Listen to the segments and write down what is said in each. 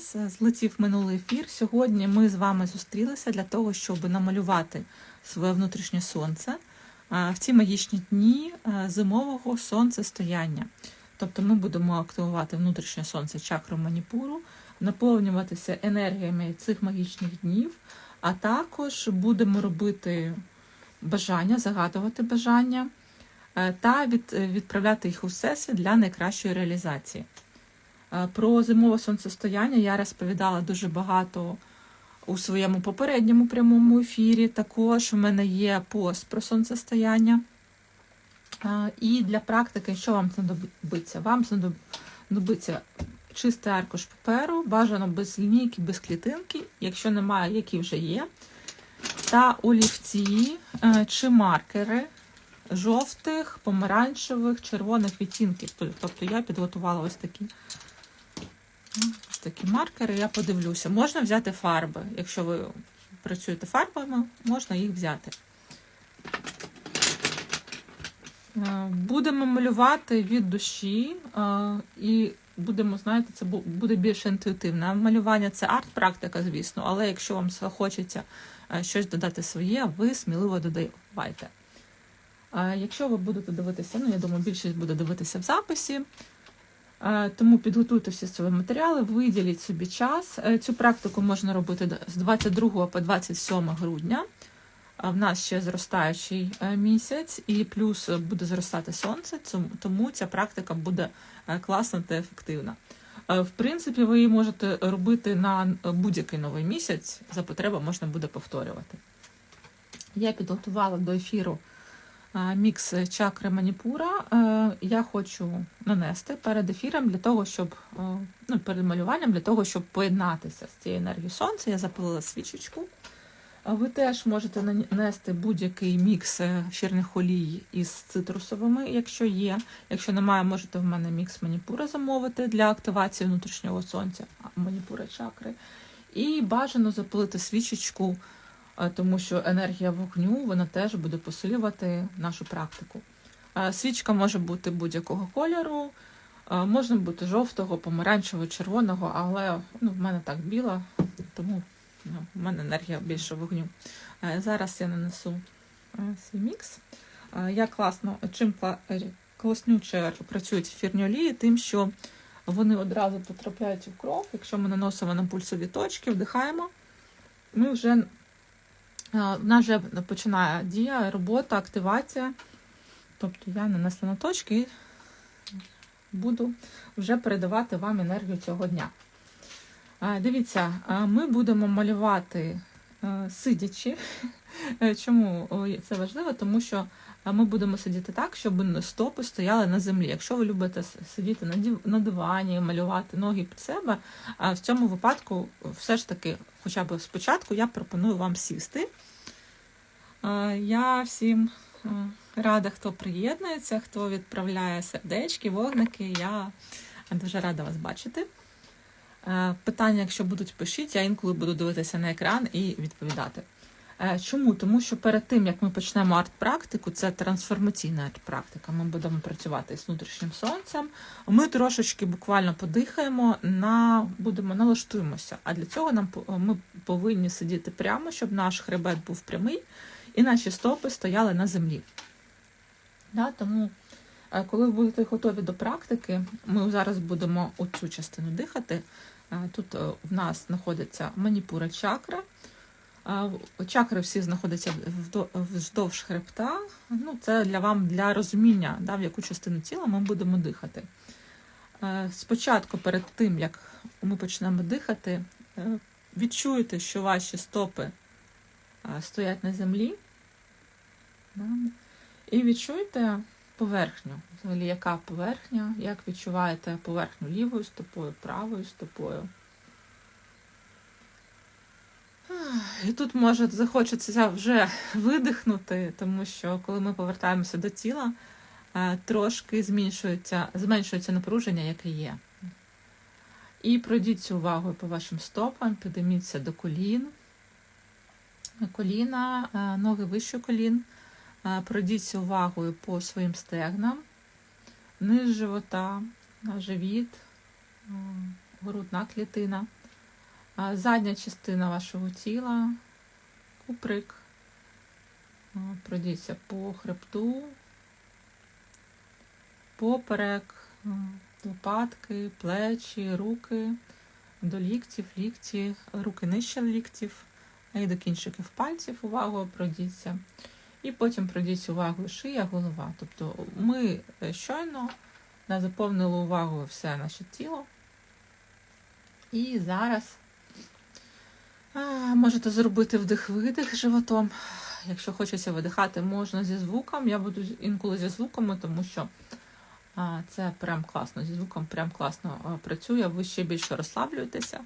Злетів минулий ефір. Сьогодні ми з вами зустрілися для того, щоб намалювати своє внутрішнє сонце в ці магічні дні зимового сонцестояння. Тобто ми будемо активувати внутрішнє сонце чакру маніпуру, наповнюватися енергіями цих магічних днів, а також будемо робити бажання, загадувати бажання е, та відправляти їх у всесвіт для найкращої реалізації. Про зимове сонцестояння я розповідала дуже багато у своєму попередньому прямому ефірі. Також в мене є пост про сонцестояння. І для практики, що вам знадобиться? Вам знадобиться чистий аркуш паперу, бажано без лінійки, без клітинки, якщо немає, які вже є, та олівці е, чи маркери жовтих, помаранчевих, червоних відтінків. Тобто я підготувала ось такі. Ось такі маркери, я подивлюся. Можна взяти фарби. Якщо ви працюєте фарбами, можна їх взяти. Е, Будемо малювати від душі е, і будемо, знаєте, це буде більш інтуїтивне. Малювання це арт-практика, звісно, але якщо вам хочеться е, щось додати своє, ви сміливо додавайте. Якщо ви будете дивитися, ну я думаю, більшість буде дивитися в записі. Тому підготуйте всі свої матеріали, виділіть собі час. Цю практику можна робити з 22 по 27 грудня. В нас ще зростаючий місяць, і плюс буде зростати сонце, тому ця практика буде класна та ефективна. В принципі, ви її можете робити на будь-який новий місяць, за потреби можна буде повторювати. Я підготувала до ефіру мікс чакри маніпура. Я хочу нанести перед ефіром для того, щоб ну, перед малюванням для того, щоб поєднатися з цією енергією сонця. Я запалила свічечку. Ви теж можете нанести будь-який мікс ефірних олій із цитрусовими, якщо є. Якщо немає, можете в мене мікс маніпура замовити для активації внутрішнього сонця, маніпура чакри. І бажано запалити свічечку тому що енергія вогню вона теж буде посилювати нашу практику. Свічка може бути будь-якого кольору, можна бути жовтого, помаранчевого, червоного, але ну, в мене так біла, тому ну, в мене енергія більше вогню. Зараз я нанесу свій мікс. Я класно, чим класнюче працюють ефірні олії, тим, що вони одразу потрапляють в кров. Якщо ми наносимо на пульсові точки, вдихаємо, ми вже в нас вже починає дія, робота, активація. Тобто я нанесла на точки і буду вже передавати вам енергію цього дня. Дивіться, ми будемо малювати сидячи. Чому це важливо? Тому що ми будемо сидіти так, щоб стопи стояли на землі. Якщо ви любите сидіти на дивані, малювати ноги під себе, в цьому випадку, все ж таки, хоча б спочатку, я пропоную вам сісти. Я всім рада, хто приєднується, хто відправляє сердечки, вогники. Я дуже рада вас бачити. Питання, якщо будуть, пишіть, я інколи буду дивитися на екран і відповідати. Чому? Тому що перед тим, як ми почнемо арт-практику, це трансформаційна арт-практика. Ми будемо працювати з внутрішнім сонцем. Ми трошечки буквально подихаємо, на, будемо налаштуємося. А для цього нам ми повинні сидіти прямо, щоб наш хребет був прямий і наші стопи стояли на землі. Да, Тому, коли ви будете готові до практики, ми зараз будемо оцю частину дихати. Тут в нас знаходиться маніпура чакра. Чакри всі знаходяться вздовж хребта. Ну, Це для вам для розуміння, да, в яку частину тіла ми будемо дихати. Спочатку, перед тим, як ми почнемо дихати, відчуєте, що ваші стопи стоять на землі. І відчуйте поверхню. Взагалі, яка поверхня, як відчуваєте поверхню лівою стопою, правою стопою. І тут може захочеться вже видихнути, тому що коли ми повертаємося до тіла, трошки зменшується, зменшується напруження, яке є. І пройдіть увагу по вашим стопам, підійміться до колін, коліна, ноги вище колін. Пройдіться увагою по своїм стегнам, низ живота, живіт, грудна клітина. Задня частина вашого тіла, куприк. Пройдіться по хребту, поперек, лопатки, плечі, руки, до ліктів, лікті, руки нижче ліктів, і до кінчиків пальців увагу пройдіться. І потім пройдіть увагу шия, голова. Тобто ми е, щойно заповнили увагу все наше тіло. І зараз можете зробити вдих-видих животом. Якщо хочеться видихати, можна зі звуком. Я буду інколи зі звуками, тому що це прям класно. Зі звуком прям класно працює, ви ще більше розслаблюєтеся.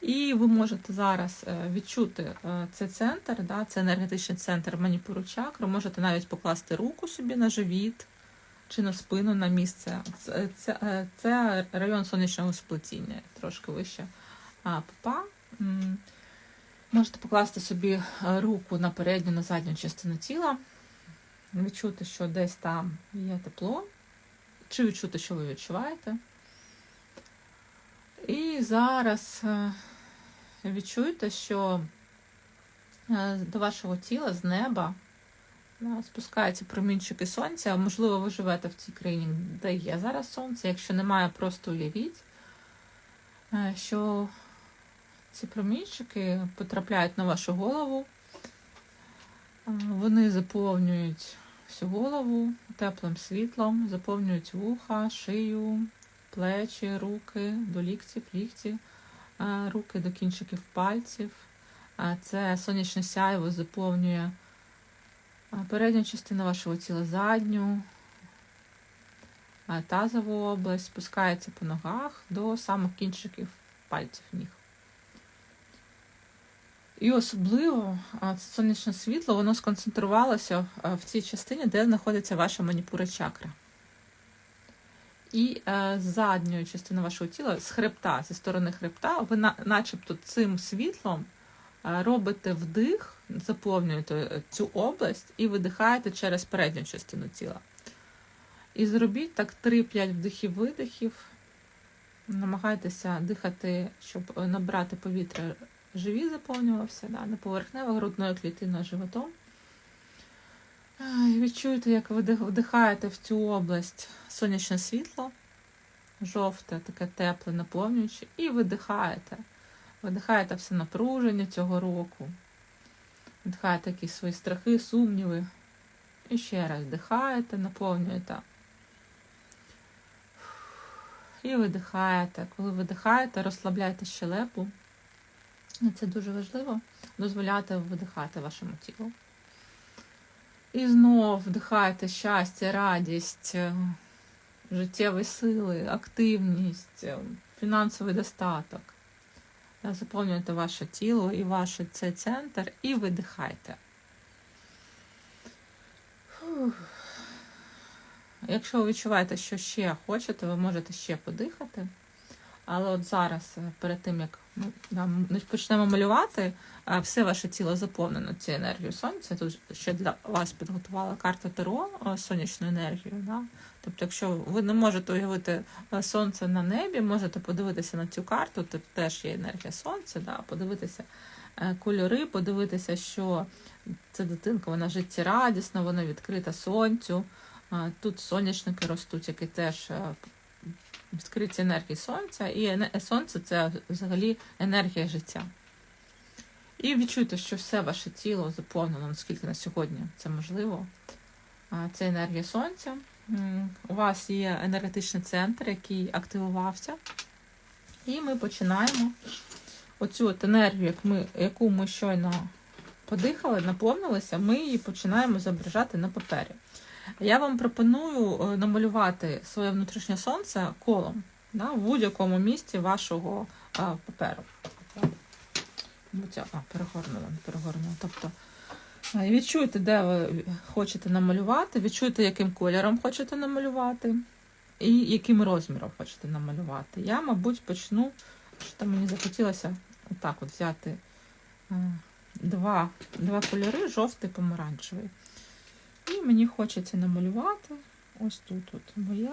І ви можете зараз е, відчути е, цей центр, да, це енергетичний центр маніпуру чакри. Можете навіть покласти руку собі на живіт чи на спину на місце. Це, це, е, це район сонячного сплетіння, трошки вище попа. Можете покласти собі руку на передню, на задню частину тіла, відчути, що десь там є тепло, чи відчути, що ви відчуваєте. І зараз е, відчуйте, що е, до вашого тіла з неба спускаються промінчики сонця. Можливо, ви живете в цій країні, де є зараз сонце. Якщо немає, просто уявіть, е, що ці промінчики потрапляють на вашу голову, вони заповнюють всю голову теплим світлом, заповнюють вуха, шию плечі, руки до ліктів, лікті, руки до кінчиків пальців. Це сонячне сяйво заповнює передню частину вашого тіла, задню, тазову область, спускається по ногах до самих кінчиків пальців ніг. І особливо сонячне світло, воно сконцентрувалося в цій частині, де знаходиться ваша маніпура чакра. І е, задньою частиною вашого тіла, з хребта, зі сторони хребта, ви на, начебто цим світлом робите вдих, заповнюєте цю область і видихаєте через передню частину тіла. І зробіть так 3-5 вдихів-видихів. Намагайтеся дихати, щоб набрати повітря, живі заповнювався, да, не поверхнево грудною клітиною животом. І Відчуйте, як ви вдихаєте в цю область сонячне світло, жовте, таке тепле, наповнююче, і видихаєте. Видихаєте все напруження цього року. Вдихаєте якісь свої страхи, сумніви. І ще раз вдихаєте, наповнюєте. І видихаєте. Коли видихаєте, розслабляйте щелепу. Це дуже важливо дозволяти видихати вашому тілу. І знов вдихайте щастя, радість, життєві сили, активність, фінансовий достаток. Заповнюйте ваше тіло і ваш цей центр і видихайте. Якщо ви відчуваєте, що ще хочете, ви можете ще подихати. Але от зараз, е, перед тим як ми почнемо малювати, е, все ваше тіло заповнено цією енергією сонця. Тут ще для вас підготувала карта Таро е, сонячну енергію. Да? Тобто, якщо ви не можете уявити сонце на небі, можете подивитися на цю карту, тут теж є енергія сонця, да? подивитися кольори, подивитися, що ця дитинка, вона життєрадісна, вона відкрита сонцю. Тут сонячники ростуть, які теж відкриті енергії сонця, і сонце це взагалі енергія життя. І відчуйте, що все ваше тіло заповнено, наскільки на сьогодні це можливо. Це енергія сонця. У вас є енергетичний центр, який активувався. І ми починаємо оцю от енергію, як ми, яку ми щойно подихали, наповнилися, ми її починаємо зображати на папері. Я вам пропоную е, намалювати своє внутрішнє сонце колом да, в будь-якому місці вашого а, е, паперу. А, перегорнула, не перегорнула. Тобто е, відчуйте, де ви хочете намалювати, відчуйте, яким кольором хочете намалювати, і яким розміром хочете намалювати. Я, мабуть, почну, що там мені захотілося отак от взяти два, два кольори, жовтий помаранчевий. І мені хочеться намалювати ось тут от моє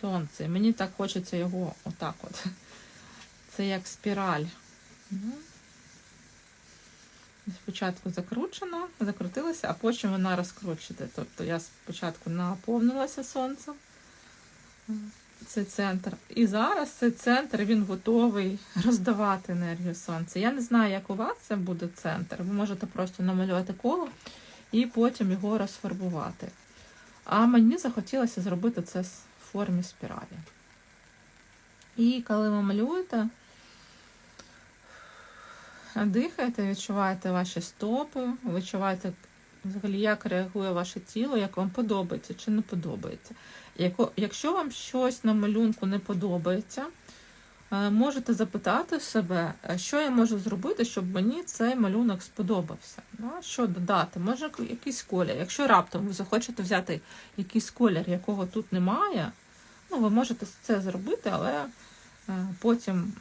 сонце. Мені так хочеться його отак от. Це як спіраль. Ну, Спочатку закручена, закрутилася, а потім вона розкручується. Тобто я спочатку наповнилася сонцем. Це центр. І зараз цей центр він готовий роздавати енергію сонця. Я не знаю, як у вас це буде центр. Ви можете просто намалювати коло і потім його розфарбувати. А мені захотілося зробити це в формі спіралі. І коли ви малюєте, дихаєте, відчуваєте ваші стопи, відчуваєте взагалі, як реагує ваше тіло, як вам подобається чи не подобається. Якщо вам щось на малюнку не подобається, можете запитати себе, е, що я можу зробити, щоб мені цей малюнок сподобався. Да? Що додати? Може якийсь колір. Якщо раптом ви захочете взяти якийсь колір, якого тут немає, ну ви можете це зробити, але е, потім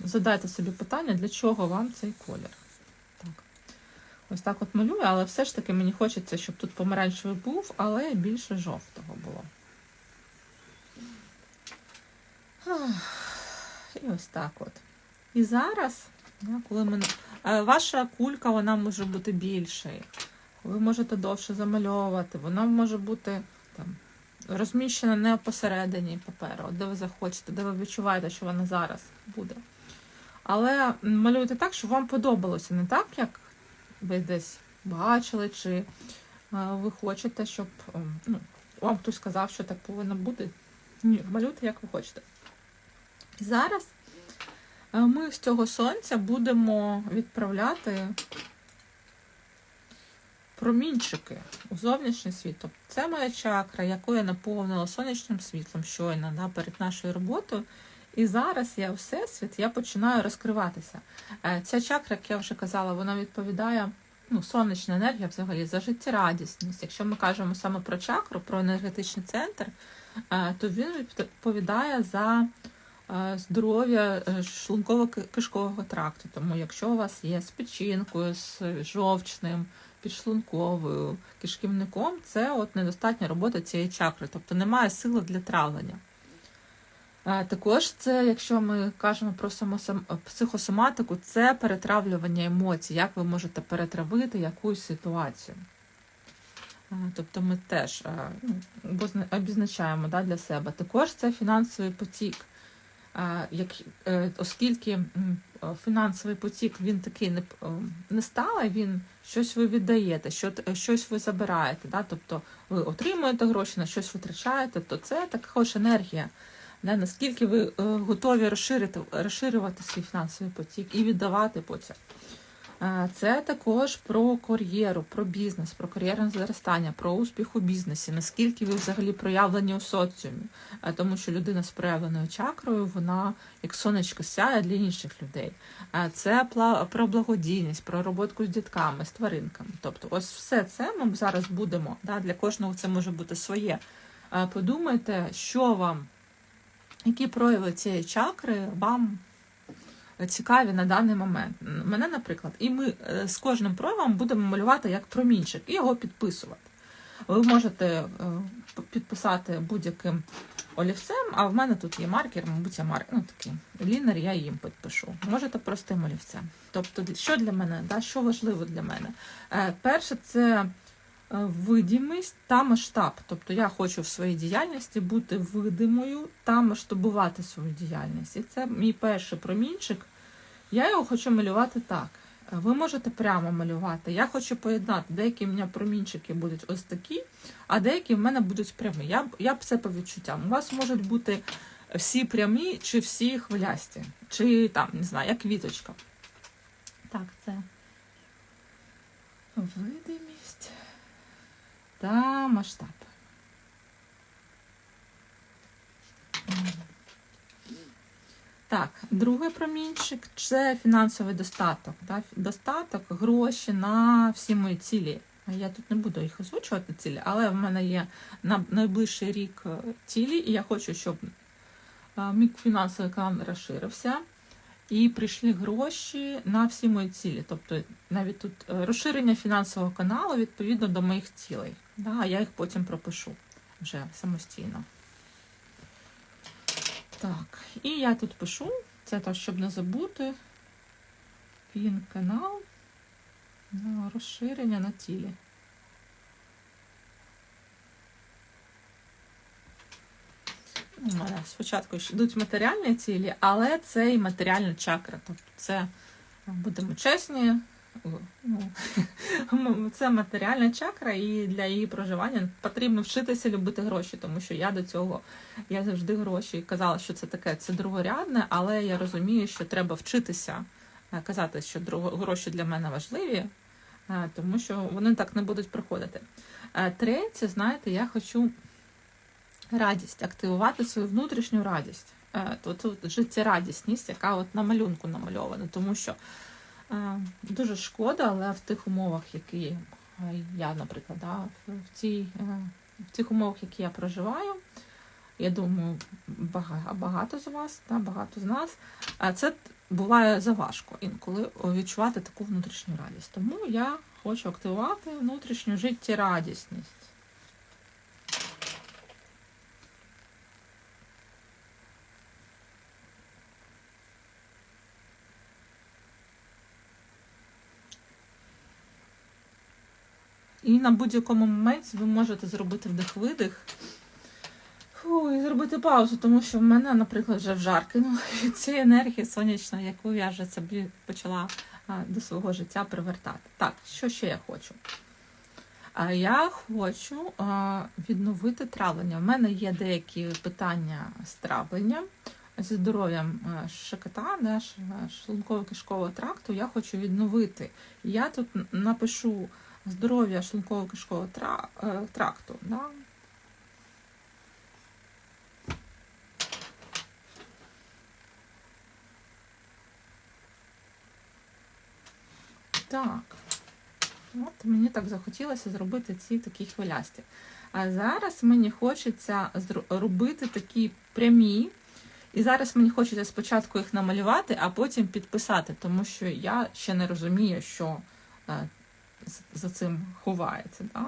задайте собі питання, для чого вам цей колір. Так. Ось так от малюю, але все ж таки мені хочеться, щоб тут помаранчевий був, але більше жовтого було. І ось так от. І зараз, коли ми... е, ваша кулька вона може бути більшою. Ви можете довше замальовувати, вона може бути там, розміщена не посередині паперу, де ви захочете, де ви відчуваєте, що вона зараз буде. Але малюйте так, щоб вам подобалося, не так, як ви десь бачили, чи е, ви хочете, щоб е, ну, вам хтось сказав, що так повинно бути. Ні, малюйте, як ви хочете. Зараз е, ми з цього сонця будемо відправляти промінчики у зовнішній світ. Тобто це моя чакра, яку я наповнила сонячним світлом щойно да, перед нашою роботою. І зараз я всесвіт я починаю розкриватися. Е, Ця чакра, як я вже казала, вона відповідає ну, сонячна енергія взагалі за життєрадісність. Якщо ми кажемо саме про чакру, про енергетичний центр, е, то він відповідає за здоров'я е, шлунково-кишкового тракту. Тому якщо у вас є з печінкою, з жовчним, підшлунковою, кишківником, це от недостатня робота цієї чакри, тобто немає сили для травлення. Е, Також це, якщо ми кажемо про психосоматику, це перетравлювання емоцій, як ви можете перетравити якусь ситуацію. Е, Тобто ми теж е, ну, обізначаємо да, для себе. Також це фінансовий потік. Як, е, оскільки фінансовий потік він такий не, е, не сталий, він щось ви віддаєте, що, щось ви забираєте. Да? Тобто ви отримуєте гроші, на щось витрачаєте, то це також енергія. Да, наскільки ви е, готові розширити, розширювати свій фінансовий потік і віддавати потім. Це також про кар'єру, про бізнес, про кар'єрне зростання, про успіх у бізнесі, наскільки ви взагалі проявлені у соціумі. Тому що людина з проявленою чакрою, вона як сонечко сяє для інших людей. Це про благодійність, про роботку з дітками, з тваринками. Тобто, ось все це ми зараз будемо. Для кожного це може бути своє. Подумайте, що вам які прояви цієї чакри вам цікаві на даний момент. Мене, наприклад, і ми е, з кожним проявом будемо малювати як промінчик і його підписувати. Ви можете е, підписати будь-яким олівцем, а в мене тут є маркер, мабуть, я маркер, ну такий лінер, я їм підпишу. Можете простим олівцем. Тобто, що для мене, да, що важливо для мене? Е, Перше, це видимість та масштаб. Тобто я хочу в своїй діяльності бути видимою та масштабувати свою діяльність. І це мій перший промінчик. Я його хочу малювати так. Е, Ви можете прямо малювати. Я хочу поєднати, деякі в мене промінчики будуть ось такі, а деякі в мене будуть прямі. Я, я це по відчуттям. У вас можуть бути всі прямі, чи всі хвилясті, чи там, не знаю, як квіточка. Так, це видимість та масштаб. Так, другий промінчик це фінансовий достаток. Да? Достаток, гроші на всі мої цілі. Я тут не буду їх озвучувати цілі, але в мене є на найближчий рік е, цілі, і я хочу, щоб е, мій фінансовий канал розширився і прийшли гроші на всі мої цілі. Тобто навіть тут е, розширення фінансового каналу відповідно до моїх цілей. Да? Я їх потім пропишу вже самостійно. Так, і я тут пишу, це так, щоб не забути. Пін канал на розширення на тілі. У мене спочатку йдуть матеріальні цілі, але це і матеріальна чакра. Тобто це, будемо чесні, ну, це матеріальна чакра, і для її проживання потрібно вчитися любити гроші, тому що я до цього я завжди гроші казала, що це таке це другорядне, але я розумію, що треба вчитися е, казати, що гроші для мене важливі, е, тому що вони так не будуть приходити. Е, третє, знаєте, я хочу радість, активувати свою внутрішню радість. Тут, тут життєрадісність, яка от на малюнку намальована, тому що е, дуже шкода, але в тих умовах, які я, наприклад, да, в, цій, е, в цих умовах, які я проживаю, я думаю, багато з вас, да, багато з нас, це буває заважко інколи відчувати таку внутрішню радість. Тому я хочу активувати внутрішню життєрадісність. І на будь-якому моменті ви можете зробити вдих-видих Фу, і зробити паузу, тому що в мене, наприклад, вже в жарки ну, від цієї енергії сонячної, яку я вже собі почала до свого життя привертати. Так, що ще я хочу? Я хочу відновити травлення. У мене є деякі питання з травленням, зі здоров'ям шикота, да, шлунково-кишкового тракту. Я хочу відновити. Я тут напишу здоров'я шлунково-кишкового е, тракту. Да? Так, от мені так захотілося зробити ці такі хвилясті. А зараз мені хочеться робити такі прямі. І зараз мені хочеться спочатку їх намалювати, а потім підписати, тому що я ще не розумію, що е, за цим ховається. Да?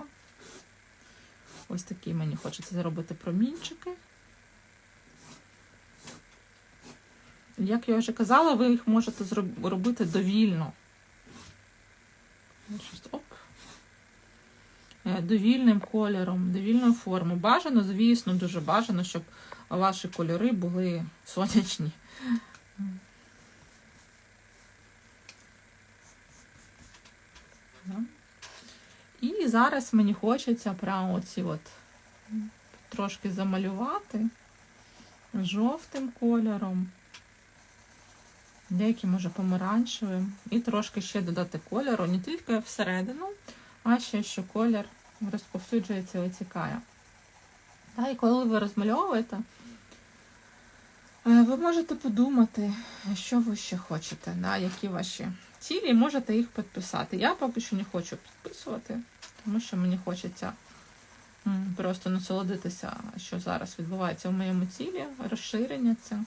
Ось такі мені хочеться зробити промінчики. Як я вже казала, ви їх можете робити довільно. Оп. Е, довільним кольором, довільною формою. Бажано, звісно, дуже бажано, щоб ваші кольори були сонячні. І зараз мені хочеться прямо оці от трошки замалювати жовтим кольором, деякі, може, помаранчевим, і трошки ще додати кольору, не тільки всередину, а ще що колір розповсюджується і витікає. Та, і коли ви розмальовуєте, е, ви можете подумати, що ви ще хочете, да, які ваші цілі, можете їх підписати. Я поки що не хочу підписувати, тому що мені хочеться просто насолодитися, що зараз відбувається в моєму цілі, розширення це.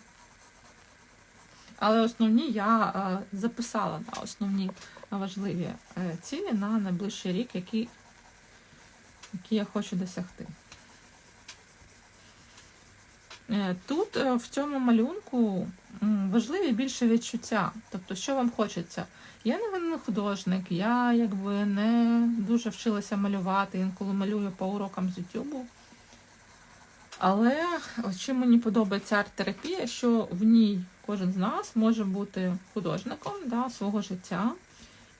Але основні я е, записала да, основні важливі е, цілі на найближчий рік, які, які я хочу досягти. Е, тут в цьому малюнку важливі більше відчуття. Тобто, що вам хочеться? Я не художник, я якби не дуже вчилася малювати, інколи малюю по урокам з YouTube. Але чим мені подобається арт-терапія, що в ній кожен з нас може бути художником да, свого життя.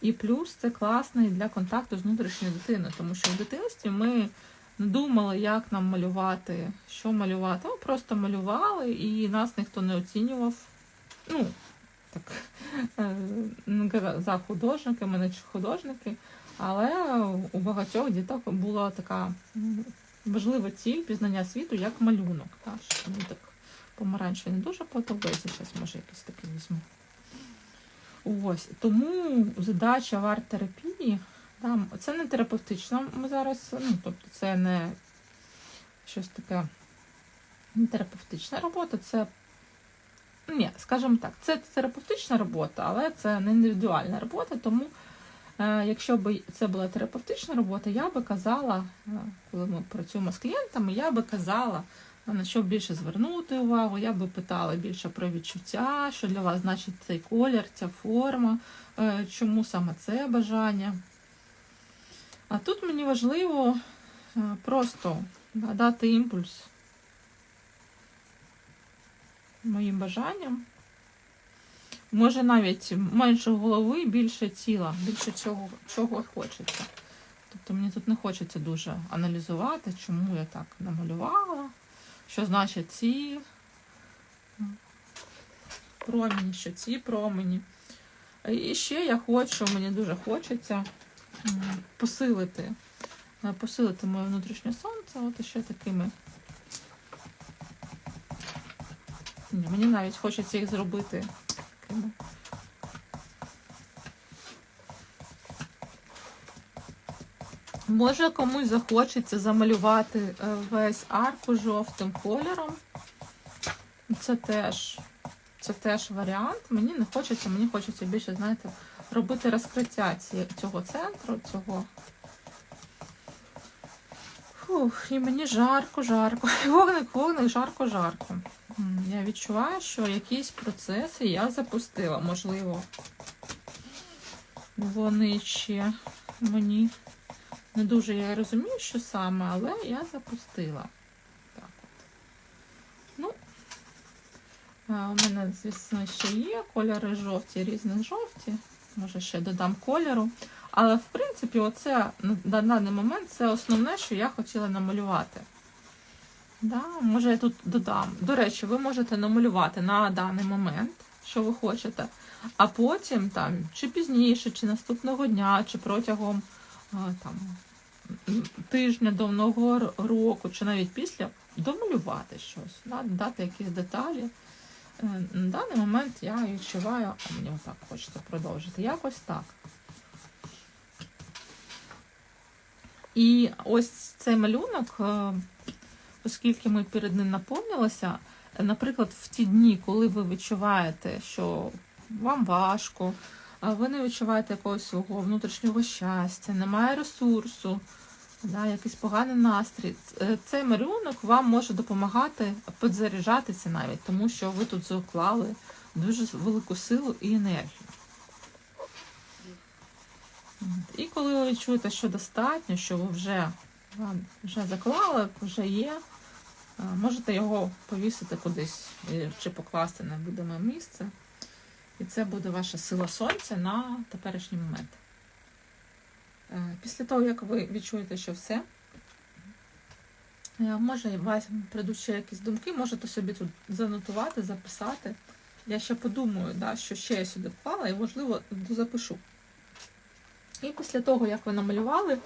І плюс це класний для контакту з внутрішньою дитиною, тому що в дитинстві ми думали, як нам малювати, що малювати. Ми просто малювали і нас ніхто не оцінював. Ну, так, е, за художники, мене художники. Але у багатьох діток була така важлива ціль пізнання світу як малюнок. Так, що мені так помаранчевий не дуже подобається, зараз може якийсь такий візьму. Ось, Тому задача в арт-терапії, там, це не терапевтично, ми зараз, ну, тобто це не щось таке не терапевтична робота, це, ні, скажімо так, це терапевтична робота, але це не індивідуальна робота, тому Е, якщо б це була терапевтична робота, я би казала, е, коли ми працюємо з клієнтами, я би казала На що більше звернути увагу, я би питала більше про відчуття, що для вас значить цей колір, ця форма, е, чому саме це бажання. А тут мені важливо е, просто дати імпульс моїм бажанням. Може навіть менше голови, більше тіла, більше чого, чого хочеться. Тобто мені тут не хочеться дуже аналізувати, чому я так намалювала, що значить ці промені, що ці промені. І ще я хочу, мені дуже хочеться посилити, посилити моє внутрішнє сонце, от ще такими. Ні, мені навіть хочеться їх зробити. Може комусь захочеться замалювати е, весь арку жовтим кольором. Це теж, це теж варіант. Мені не хочеться, мені хочеться більше, знаєте, робити розкриття цього центру, цього. Фух, і мені жарко, жарко. Вогник, вогник, жарко, жарко. Я відчуваю, що якісь процеси я запустила. Можливо, вони ще мені не дуже я розумію, що саме, але я запустила. Так. Ну, у мене, звісно, ще є кольори жовті, різних жовті. Може, ще додам кольору. Але, в принципі, оце на на даний момент це основне, що я хотіла намалювати. Да, може, я тут додам. До речі, ви можете намалювати на даний момент, що ви хочете, а потім там, чи пізніше, чи наступного дня, чи протягом там, тижня до нового року, чи навіть після, домалювати щось, да, дати якісь деталі. Е, На даний момент я відчуваю, а мені отак хочеться продовжити. Якось так. І ось цей малюнок, е, оскільки ми перед ним наповнилися, наприклад, в ті дні, коли ви відчуваєте, що вам важко, ви не відчуваєте якогось свого внутрішнього щастя, немає ресурсу, да, якийсь поганий настрій. Е, Цей малюнок вам може допомагати підзаряджатися навіть, тому що ви тут заклали дуже велику силу і енергію. І коли ви відчуєте, що достатньо, що ви вже, вам вже заклали, вже є, е, можете його повісити кудись е, чи покласти на видиме місце. І це буде ваша сила сонця на теперішній момент. Е, Після того, як ви відчуєте, що все, може вас прийдуть ще якісь думки, можете собі тут занотувати, записати. Я ще подумаю, да, що ще я сюди вклала, і, можливо, запишу. І після того, як ви намалювали,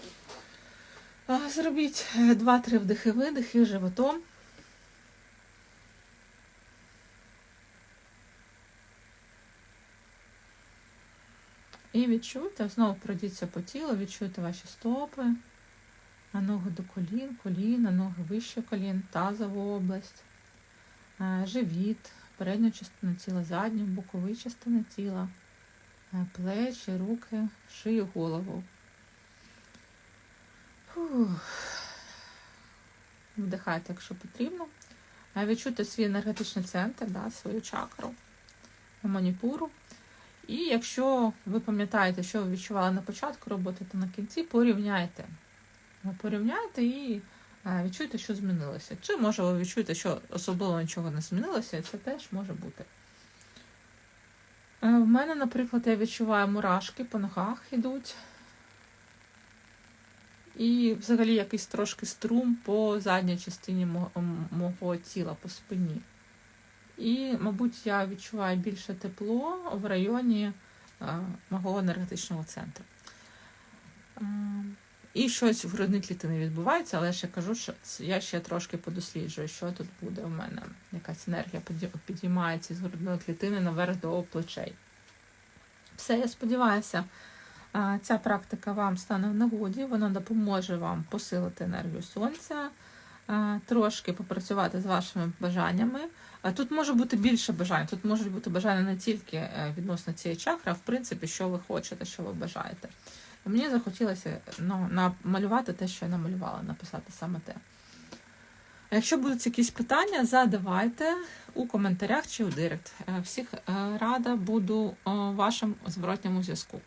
е, зробіть 2-3 вдихи-видихи животом. І відчуйте, знову пройдіться по тілу, відчуйте ваші стопи, а ноги до колін, коліна, ноги вище колін, тазову область, е, живіт, передня частина тіла, задня, бокові частини тіла, е, плечі, руки, шию, голову. Фух. Вдихайте, якщо потрібно. Е, Відчуйте свій енергетичний центр, да, свою чакру, маніпуру. І якщо ви пам'ятаєте, що ви відчували на початку роботи, то на кінці порівняйте. Порівняйте і е, відчуйте, що змінилося. Чи може ви відчуєте, що особливо нічого не змінилося, і це теж може бути. Е, В мене, наприклад, я відчуваю мурашки по ногах йдуть. І взагалі якийсь трошки струм по задній частині мо- м- мого тіла, по спині. І, мабуть, я відчуваю більше тепло в районі е, мого енергетичного центру. І щось в грудній клітині відбувається, але я ще кажу, що я ще трошки подосліджую, що тут буде у мене. Якась енергія підіймається з грудної клітини наверх до плечей. Все, я сподіваюся, ця практика вам стане в нагоді, вона допоможе вам посилити енергію сонця, трошки попрацювати з вашими бажаннями. Тут може бути більше бажань. Тут можуть бути бажання не тільки е, відносно цієї чакри, а в принципі, що ви хочете, що ви бажаєте. Мені захотілося ну, намалювати те, що я намалювала, написати саме те. Якщо будуть якісь питання, задавайте у коментарях чи у директ. Е, Всіх е, рада буду е, вашому зворотньому зв'язку.